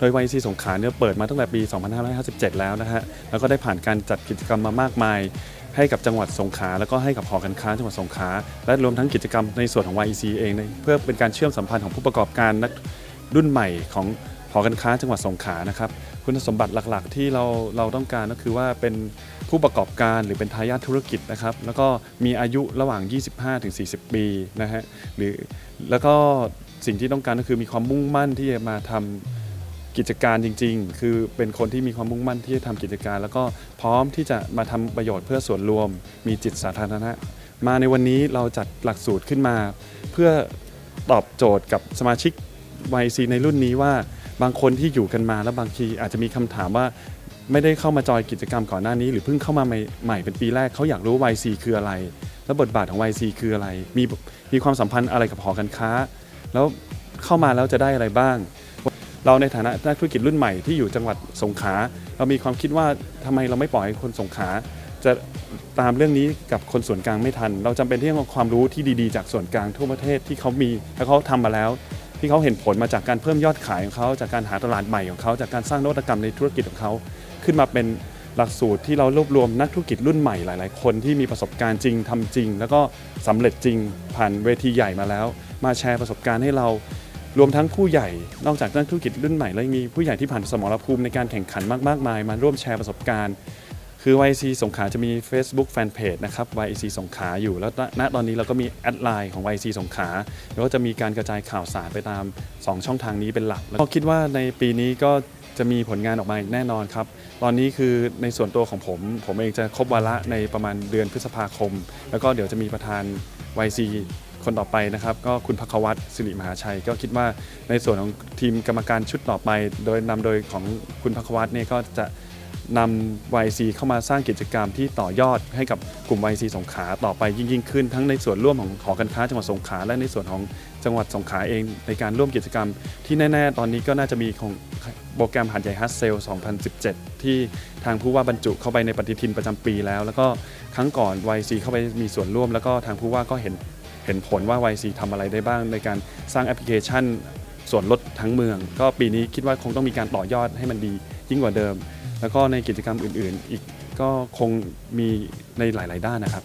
โดย YC สงขลาเนี่ยเปิดมาตั้งแต่ปี 2557 แล้วนะฮะ แล้วก็ได้ผ่านการจัดกิจกรรมมามากมาย ให้กับจังหวัดสงขลาแล้วก็ให้กับหอการค้าจังหวัดสงขลาและรวมทั้งกิจกรรมในส่วนของ YC เองเพื่อเป็นการเชื่อมสัมพันธ์ของผู้ประกอบการนักรุ่นใหม่ของหอการค้าจังหวัดสงขลานะครับคุณสมบัติหลักๆ ที่เราเราต้องการก็คือว่าเป็นผู้ประกอบการหรือเป็นทายาทธุรกิจนะครับ แล้วก็มีอายุระหว่าง 25-40 ปีนะฮะหรือแล้วก็สิ่งที่ต้องการก็คือมีความมุ่งมั่นที่จะมาทำ กิจการจริง ๆ คือเป็นคนที่มีความมุ่งมั่นที่จะทำกิจการ แล้วก็พร้อมที่จะมาทำประโยชน์เพื่อส่วนรวม มีจิตสาธารณะ มาในวันนี้เราจัดหลักสูตรขึ้นมา เพื่อตอบโจทย์กับสมาชิก YC ในรุ่นนี้ว่าบางคนที่อยู่กันมาแล้วบางทีอาจจะมีคำถามว่าไม่ได้เข้ามาจอยกิจกรรมก่อนหน้านี้ หรือเพิ่งเข้ามาใหม่เป็นปีแรกเขาอยากรู้ว่า YC คืออะไร แล้วบทบาทของ YC คืออะไร มีมีความสัมพันธ์อะไรกับหอการค้า แล้วเข้ามาแล้วจะได้อะไรบ้าง เราในฐานะนักธุรกิจรุ่นใหม่ที่อยู่จังหวัดสงขลาเรามีความคิดว่าทำไมเราไม่ปล่อยให้คนสงขลาจะตามเรื่องนี้กับคนส่วนกลางไม่ทัน เราจำเป็นที่ต้องเอาความรู้ที่ดีๆ จากส่วนกลางทั่วประเทศที่เขามีและเขาทำมาแล้ว ที่เขาเห็นผลมาจากการเพิ่มยอดขายของเขาจากการหาตลาดใหม่ของเขาจากการสร้างนวัตกรรมในธุรกิจของเขา ขึ้นมาเป็นหลักสูตรที่เรารวบรวมนักธุรกิจรุ่นใหม่หลาย ๆ คนที่มีประสบการณ์จริงทำจริง แล้วก็สำเร็จจริงผ่านเวทีใหญ่มาแล้ว มาแชร์ประสบการณ์ให้เรา รวมทั้งผู้ใหญ่นอกจากนักธุรกิจรุ่นใหม่แล้วยังมีผู้ใหญ่ที่ผ่านสมรภูมิในการแข่งขันมากๆมายมาร่วมแชร์ประสบการณ์ คือ YC สงขลาจะมี Facebook Fanpage นะครับ YC สงขลาอยู่แล้วณตอนนี้เราก็มีแอดไลน์ของ YC สงขลาแล้วก็จะมีการกระจายข่าวสารไปตาม 2 ช่องทางนี้เป็นหลัก แล้วก็คิดว่าในปีนี้ก็จะมีผลงานออกมาแน่นอนครับ ตอนนี้คือในส่วนตัวของผม ผมเองจะครบวาระในประมาณเดือนพฤษภาคม แล้วก็เดี๋ยวจะมีประธาน YC คนต่อไปนะครับ ก็คุณพักวัตรสิริมหาชัย ก็คิดว่าในส่วนของทีมกรรมการชุดต่อไป โดยนำโดยของคุณพักวัตรเนี่ยก็จะนำ YC เข้ามาสร้างกิจกรรมที่ต่อยอดให้กับกลุ่ม YC สงขลาต่อไปยิ่งยิ่งขึ้น ทั้งในส่วนร่วมของหอการค้าจังหวัดสงขลาและในส่วนของจังหวัดสงขลาเองในการร่วมกิจกรรม ที่แน่ๆ ตอนนี้ก็น่าจะมีของโปรแกรมหัดใหญ่ฮัสเซล 2017 ที่ทางผู้ว่าบรรจุเข้าไปในปฏิทินประจำปีแล้ว แล้วก็ครั้งก่อน YC เข้าไปมีส่วนร่วม แล้วก็ทางผู้ว่าก็เห็น เห็นผลว่า YC ทำอะไรได้บ้างในการสร้างแอปพลิเคชัน ส่วนลดทั้งเมือง ก็ปีนี้คิดว่าคงต้องมีการต่อยอดให้มันดียิ่งกว่าเดิม แล้วก็ในกิจกรรมอื่นๆ อีกก็คงมีในหลาย ๆ ด้านนะครับ